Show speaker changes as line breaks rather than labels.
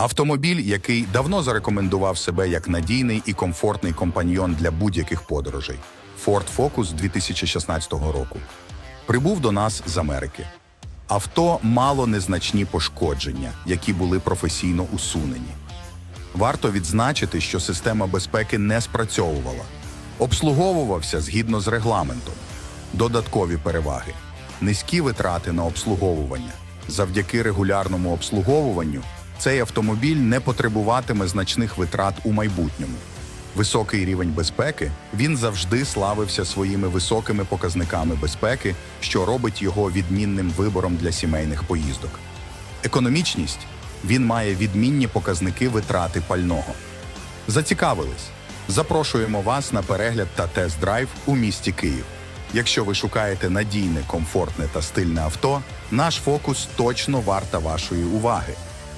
Автомобіль, який давно зарекомендував себе як надійний і комфортний компаньйон для будь-яких подорожей. Ford Focus 2016 року. Прибув до нас з Америки. Авто мало незначні пошкодження, які були професійно усунені. Варто відзначити, що система безпеки не спрацьовувала, обслуговувався згідно з регламентом. Додаткові переваги, низькі витрати на обслуговування. Завдяки регулярному обслуговуванню цей автомобіль не потребуватиме значних витрат у майбутньому. Високий рівень безпеки він завжди славився своїми високими показниками безпеки, що робить його відмінним вибором для сімейних поїздок. Економічність він має відмінні показники витрати пального. Зацікавились? Запрошуємо вас на перегляд та тест-драйв у місті Київ. Якщо ви шукаєте надійне, комфортне та стильне авто, наш фокус точно варта вашої уваги.